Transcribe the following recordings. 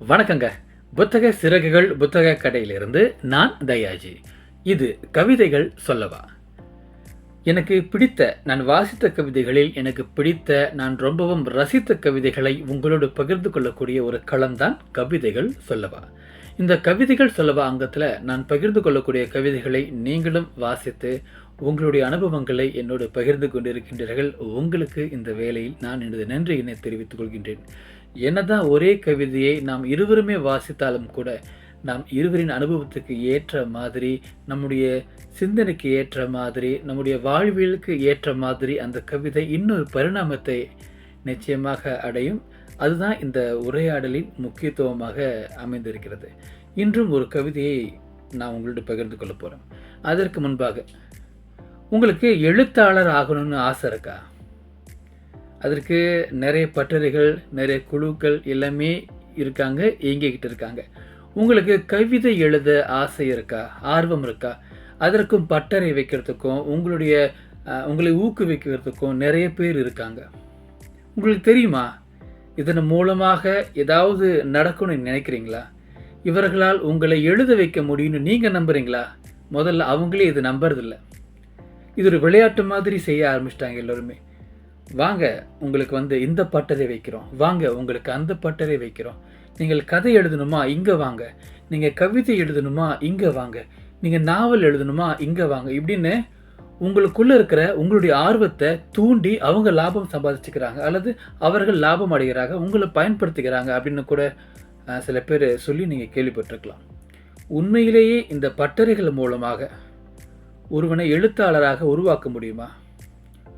வணக்கங்க. புத்தக சிறகுகள் புத்தக கடையிலிருந்து நான் தயாஜி. இது கவிதைகள் சொல்லவா? எனக்கு பிடித்த நான் வாசித்த கவிதைகளில் எனக்கு பிடித்த நான் ரொம்பவும் ரசித்த கவிதைகளை உங்களோடு பகிர்ந்து கொள்ளக்கூடிய ஒரு களம்தான் கவிதைகள் சொல்லவா? இந்த கவிதைகள் சொல்லவா அங்கத்தில் நான் பகிர்ந்து கொள்ளக்கூடிய கவிதைகளை நீங்களும் வாசித்து உங்களுடைய அனுபவங்களை என்னோடு பகிர்ந்து கொண்டிருக்கின்றீர்கள். உங்களுக்கு இந்த வேலையில் நான் எனது நன்றியினை தெரிவித்துக் கொள்கின்றேன். என்னதான் ஒரே கவிதையை நாம் இருவருமே வாசித்தாலும் கூட நாம் இருவரின் அனுபவத்துக்கு ஏற்ற மாதிரி நம்முடைய சிந்தனைக்கு ஏற்ற மாதிரி நம்முடைய வாழ்வியலுக்கு ஏற்ற மாதிரி அந்த கவிதை இன்னொரு பரிணாமத்தை நிச்சயமாக அடையும். அதுதான் இந்த உரையாடலின் முக்கியத்துவமாக அமைந்திருக்கிறது. இன்றும் ஒரு கவிதையை நான் உங்களோட பகிர்ந்து கொள்ள போகிறேன் அதற்கு முன்பாக உங்களுக்கு எழுத்தாளர் ஆகணும்னு ஆசை இருக்கா? அதற்கு நிறைய பட்டறைகள் நிறைய குழுக்கள் எல்லாமே இருக்காங்க இயங்கிக்கிட்டு இருக்காங்க. உங்களுக்கு கவிதை எழுத ஆசை இருக்கா? ஆர்வம் இருக்கா? அதற்கும் பட்டறை வைக்கிறதுக்கும் உங்களுடைய உங்களை ஊக்குவிக்கிறதுக்கும் நிறைய பேர் இருக்காங்க. உங்களுக்கு தெரியுமா? இதன் மூலமாக ஏதாவது நடக்கணும்னு நினைக்கிறீங்களா? இவர்களால் உங்களை எழுத வைக்க முடியும்னு நீங்கள் நம்புறீங்களா? முதல்ல அவங்களே இது நம்புறதில்ல. இது ஒரு விளையாட்டு மாதிரி செய்ய ஆரம்பிச்சிட்டாங்க எல்லோருமே. வாங்க உங்களுக்கு வந்து இந்த பட்டறை வைக்கிறோம். வாங்க உங்களுக்கு அந்த பட்டறை வைக்கிறோம். நீங்கள் கதை எழுதணுமா? இங்கே வாங்க. நீங்கள் கவிதை எழுதணுமா? இங்கே வாங்க. நீங்கள் நாவல் எழுதணுமா? இங்கே வாங்க. இப்படின்னு உங்களுக்குள்ளே இருக்கிற உங்களுடைய ஆர்வத்தை தூண்டி அவங்க லாபம் சம்பாதிச்சுக்கிறாங்க. அல்லது அவர்கள் லாபம் அடைகிறாங்க உங்களை பயன்படுத்திக்கிறாங்க அப்படின்னு கூட சில பேர் சொல்லி நீங்கள் கேள்விப்பட்டிருக்கலாம். உண்மையிலேயே இந்த பட்டறைகள் மூலமாக ஒருவனை எழுத்தாளராக உருவாக்க முடியுமா?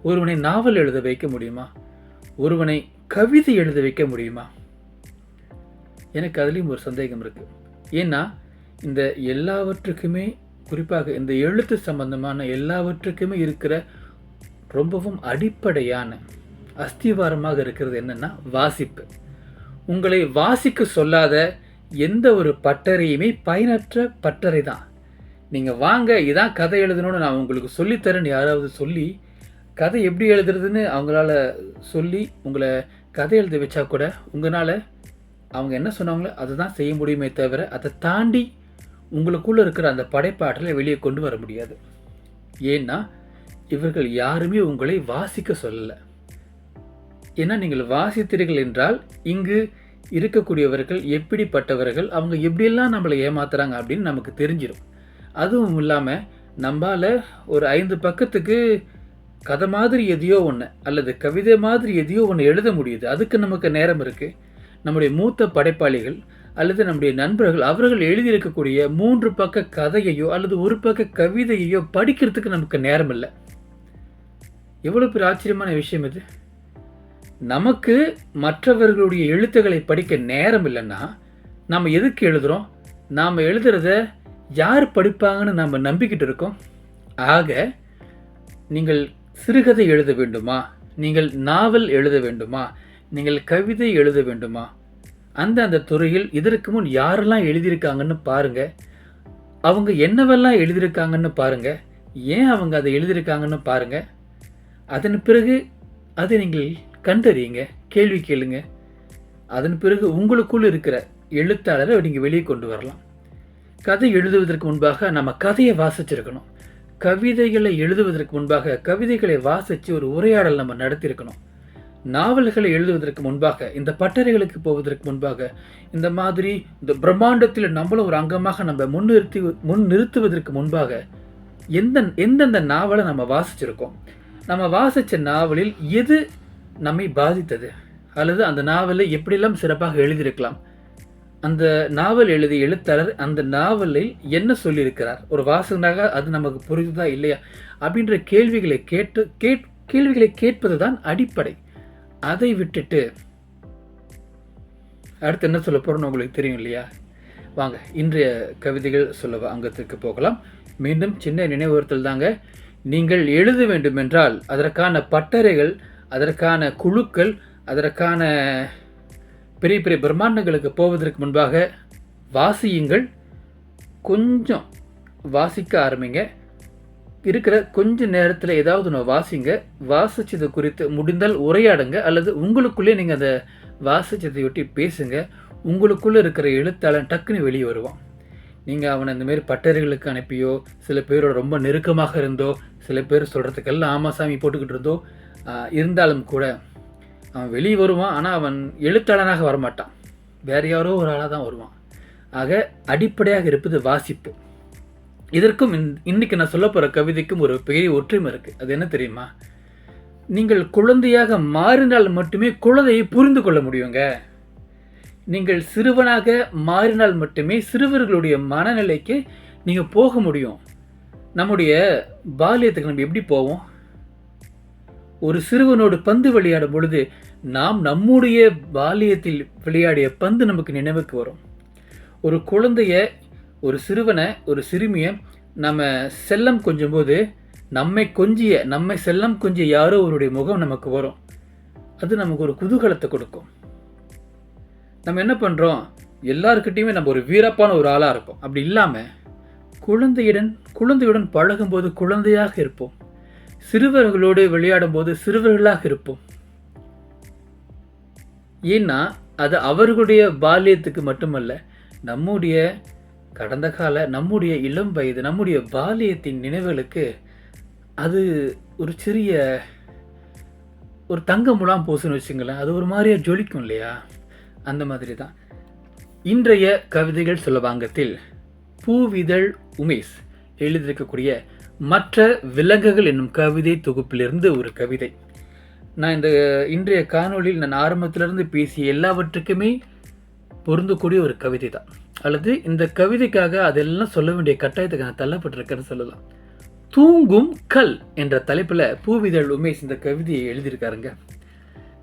ஒருவனை நாவல் எழுத வைக்க முடியுமா? ஒருவனை கவிதை எழுத வைக்க முடியுமா? எனக்கு அதுலேயும் ஒரு சந்தேகம் இருக்குது ஏன்னா இந்த எல்லாவற்றுக்குமே குறிப்பாக இந்த எழுத்து சம்பந்தமான எல்லாவற்றுக்குமே இருக்கிற ரொம்பவும் அடிப்படையான அஸ்திவாரமாக இருக்கிறது என்னன்னா வாசிப்பு. உங்களை வாசிக்க சொல்லாத எந்த ஒரு பட்டறையுமே பயனற்ற பட்டறை தான் நீங்கள் வாங்க இதான் கதை எழுதணும்னு நான் உங்களுக்கு சொல்லித்தரேன்னு யாராவது சொல்லி கதை எப்படி எழுதுறதுன்னு அவங்களால சொல்லி உங்களை கதை எழுத வச்சா கூட உங்களால் அவங்க என்ன சொன்னாங்களோ அதை தான் செய்ய முடியுமே தவிர அதை தாண்டி உங்களுக்குள்ளே இருக்கிற அந்த படைப்பாற்றலை வெளியே கொண்டு வர முடியாது. ஏன்னா இவர்கள் யாருமே உங்களை வாசிக்க சொல்லலை. ஏன்னா நீங்கள் வாசித்தீர்கள் என்றால் இங்கு இருக்கக்கூடியவர்கள் எப்படிப்பட்டவர்கள் அவங்க எப்படியெல்லாம் நம்மளை ஏமாத்துறாங்க அப்படின்னு நமக்கு தெரிஞ்சிடும் அதுவும் இல்லாமல் நம்மால் ஒரு ஐந்து பக்கத்துக்கு கதை மாதிரி எதையோ ஒன்று அல்லது கவிதை மாதிரி எதையோ ஒன்று எழுத முடியுது. அதுக்கு நமக்கு நேரம் இருக்குது நம்முடைய மூத்த படைப்பாளிகள் அல்லது நம்முடைய நண்பர்கள் அவர்கள் எழுதியிருக்கக்கூடிய மூன்று பக்க கதையையோ அல்லது ஒரு பக்க கவிதையையோ படிக்கிறதுக்கு நமக்கு நேரம் இல்லை. எவ்வளோ பெரிய ஆச்சரியமான விஷயம் இது. நமக்கு மற்றவர்களுடைய எழுத்துக்களை படிக்க நேரம் இல்லைன்னா நாம் எதுக்கு எழுதுகிறோம் நாம் எழுதுறத யார் படிப்பாங்கன்னு நம்ம நம்பிக்கிட்டு இருக்கோம். ஆக நீங்கள் சிறுகதை எழுத வேண்டுமா? நீங்கள் நாவல் எழுத வேண்டுமா? நீங்கள் கவிதை எழுத வேண்டுமா? அந்த அந்த துறையில் இதற்கு முன் யாரெல்லாம் எழுதியிருக்காங்கன்னு பாருங்க. அவங்க என்னவெல்லாம் எழுதியிருக்காங்கன்னு பாருங்க. ஏன் அவங்க அதை எழுதியிருக்காங்கன்னு பாருங்க. அதன் பிறகு அதை நீங்கள் கண்டறியுங்க கேள்வி கேளுங்க. அதன் பிறகு உங்களுக்குள் இருக்கிற எழுத்தாளரை நீங்கள் வெளியே கொண்டு வரலாம். கதை எழுதுவதற்கு முன்பாக நம்ம கதையை வாசிச்சிருக்கணும். கவிதைகளை எழுதுவதற்கு முன்பாக கவிதைகளை வாசித்து ஒரு உரையாடல் நம்ம நடத்தியிருக்கணும். நாவல்களை எழுதுவதற்கு முன்பாக இந்த பட்டறைகளுக்கு போவதற்கு முன்பாக இந்த மாதிரி இந்த பிரம்மாண்டத்தில் நம்மளும் ஒரு அங்கமாக நம்ம முன்னிறுத்தி முன் நிறுத்துவதற்கு முன்பாக எந்த எந்தெந்த நாவலை நம்ம வாசிச்சிருக்கோம்? நம்ம வாசித்த நாவலில் எது நம்மை பாதித்தது? அல்லது அந்த நாவலை எப்படியெல்லாம் சிறப்பாக எழுதியிருக்கலாம்? அந்த நாவல் எழுதிய எழுத்தாளர் அந்த நாவலில் என்ன சொல்லியிருக்கிறார்? ஒரு வாசகனாக அது நமக்கு புரியுதா இல்லையா? அப்படின்ற கேள்விகளை கேட்டு கேட் கேள்விகளை கேட்பது தான் அடிப்படை. அதை விட்டுட்டு அடுத்து என்ன சொல்ல போகிறோன்னு உங்களுக்கு தெரியும் இல்லையா? வாங்க இன்றைய கவிதைகள் சொல்ல அங்கத்திற்கு போகலாம். மீண்டும் சின்ன நினைவுறுத்தல் தாங்க. நீங்கள் எழுத வேண்டுமென்றால் அதற்கான பட்டறைகள் அதற்கான குழுக்கள் அதற்கான பெரிய பெரிய பிரம்மாண்டங்களுக்கு போவதற்கு முன்பாக வாசியுங்கள். கொஞ்சம் வாசிக்க ஆரம்பிங்க. இருக்கிற கொஞ்ச நேரத்தில் ஏதாவது ஒன்று வாசிங்க. வாசிச்சது குறித்து முடிந்தால் உரையாடுங்க. அல்லது உங்களுக்குள்ளே நீங்கள் அதை வாசிச்சதை ஒட்டி பேசுங்க. உங்களுக்குள்ளே இருக்கிற எழுத்தாளன் டக்குன்னு வெளியே வருவான். நீங்கள் அவனை இந்தமாரி பட்டறைகளுக்கு அனுப்பியோ சில பேரோட ரொம்ப நெருக்கமாக இருந்தோ சில பேர் சொல்கிறதுக்கெல்லாம் ஆமாசாமி போட்டுக்கிட்டு இருந்தோ இருந்தாலும் கூட அவன் வெளியே வருவான் ஆனால் அவன் எழுத்தாளனாக வரமாட்டான். வேறு யாரோ ஒரு ஆளாக தான் வருவான். ஆக அடிப்படையாக இருப்பது வாசிப்பு. இதற்கும் இன் இன்னைக்கு நான் சொல்ல போகிற கவிதைக்கும் ஒரு பெரிய ஒற்றுமை இருக்குது அது என்ன தெரியுமா? நீங்கள் குழந்தையாக மாறினால் மட்டுமே குழந்தையை புரிந்து கொள்ள முடியுங்க. நீங்கள் சிறுவனாக மாறினால் மட்டுமே சிறுவர்களுடைய மனநிலைக்கு நீங்கள் போக முடியும். நம்முடைய பாலியத்துக்கு நம்ம எப்படி போவோம்? ஒரு சிறுவனோடு பந்து விளையாடும் பொழுது நாம் நம்முடைய பால்யத்தில் விளையாடிய பந்து நமக்கு நினைவுக்கு வரும். ஒரு குழந்தைய ஒரு சிறுவனை ஒரு சிறுமியை நம்ம செல்லம் கொஞ்சும் போது நம்மை கொஞ்சிய நம்மை செல்லம் கொஞ்சிய யாரோ அவருடைய முகம் நமக்கு வரும். அது நமக்கு ஒரு குதூகலத்தை கொடுக்கும். நம்ம என்ன பண்ணுறோம் எல்லாருக்கிட்டையுமே நம்ம ஒரு வீரப்பான ஒரு ஆளாக இருப்போம். அப்படி இல்லாமல் குழந்தையுடன் குழந்தையுடன் பழகும்போது குழந்தையாக இருப்போம். சிறுவர்களோடு விளையாடும் போது சிறுவர்களாக இருப்போம். ஏன்னா அது அவர்களுடைய பால்யத்துக்கு மட்டுமல்ல நம்முடைய கடந்த கால நம்முடைய இளம் வயது நம்முடைய பால்யத்தின் நினைவுகளுக்கு அது ஒரு சிறிய ஒரு தங்க முலாம் போசுன்னு வச்சுங்களேன் அது ஒரு மாதிரியா ஜொலிக்கும் இல்லையா? அந்த மாதிரி தான் இன்றைய கவிதைகள் சொல்லவாங்கத்தில் பூவிதழ் உமேஷ் எழுதியிருக்கக்கூடிய மற்ற விலங்குகள் என்னும் கவிதை தொகுப்பிலிருந்து ஒரு கவிதை. நான் இந்த இன்றைய காணொளியில் நான் ஆரம்பத்திலிருந்து பேசிய எல்லாவற்றுக்குமே பொருந்தக்கூடிய ஒரு கவிதை தான். அல்லது இந்த கவிதைக்காக அதெல்லாம் சொல்ல வேண்டிய கட்டாயத்துக்கு நான் தள்ளப்பட்டிருக்கேன்னு சொல்லலாம். தூங்கும் கல் என்ற தலைப்பில் பூவிதழ் உமேஷ் இந்த கவிதையை எழுதியிருக்காருங்க.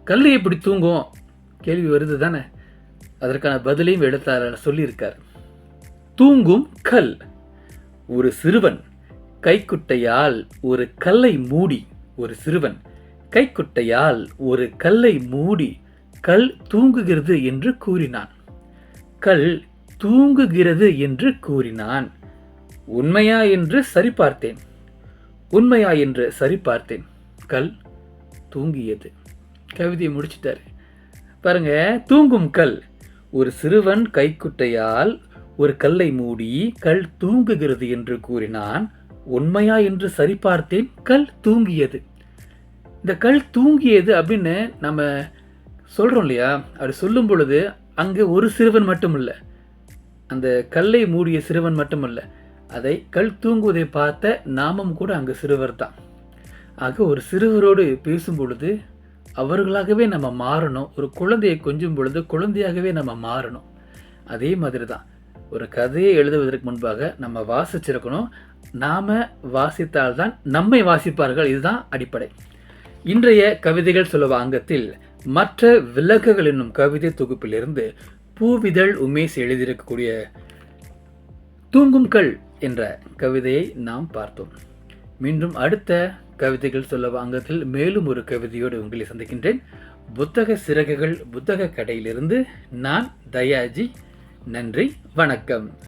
கல் எப்படி தூங்கும்? கேள்வி வருது தானே. அதற்கான பதிலையும் எழுத்தாளர் சொல்லியிருக்கார். தூங்கும் கல். ஒரு சிறுவன் கைக்குட்டையால் ஒரு கல்லை மூடி ஒரு சிறுவன் கைக்குட்டையால் ஒரு கல்லை மூடி கல் தூங்குகிறது என்று கூறினான். கல் தூங்குகிறது என்று கூறினான். உண்மையா என்று சரிபார்த்தேன். உண்மையா என்று சரிபார்த்தேன். கல் தூங்கியது. கவிதையை முடிச்சிட்டாரு. பாருங்க தூங்கும் கல். ஒரு சிறுவன் கைக்குட்டையால் ஒரு கல்லை மூடி கல் தூங்குகிறது என்று கூறினான். உண்மையா என்று சரிபார்த்தேன் கல் தூங்கியது. இந்த கல் தூங்கியது அப்படின்னு நம்ம சொல்கிறோம் இல்லையா? அப்படி சொல்லும் பொழுது அங்கே ஒரு சிறுவன் மட்டும் இல்லை அந்த கல்லை மூடிய சிறுவன் மட்டும் இல்லை அதை கல் தூங்குவதை பார்த்த நாமும் கூட அங்கே சிறுவர் தான் ஆக ஒரு சிறுவரோடு பேசும் பொழுது அவர்களாகவே நம்ம மாறணும். ஒரு குழந்தையை கொஞ்சும் பொழுது குழந்தையாகவே நம்ம மாறணும். அதே மாதிரி தான் ஒரு கதையை எழுதுவதற்கு முன்பாக நம்ம வாசிச்சிருக்கணும். நாம் வாசித்தால்தான் நம்மை வாசிப்பார்கள். இதுதான் அடிப்படை. இன்றைய கவிதைகள் சொல்லுவ அங்கத்தில் மற்ற விளக்குகள் என்னும் கவிதை தொகுப்பிலிருந்து பூவிதழ் உமேஷ் எழுதியிருக்கக்கூடிய தூங்கும் கல் என்ற கவிதையை நாம் பார்த்தோம். மீண்டும் அடுத்த கவிதைகள் சொல்ல அங்கத்தில் மேலும் ஒரு கவிதையோடு உங்களை சந்திக்கின்றேன். புத்தக சிறகுகள் புத்தக கடையிலிருந்து நான் தயாஜி நன்றி வணக்கம்.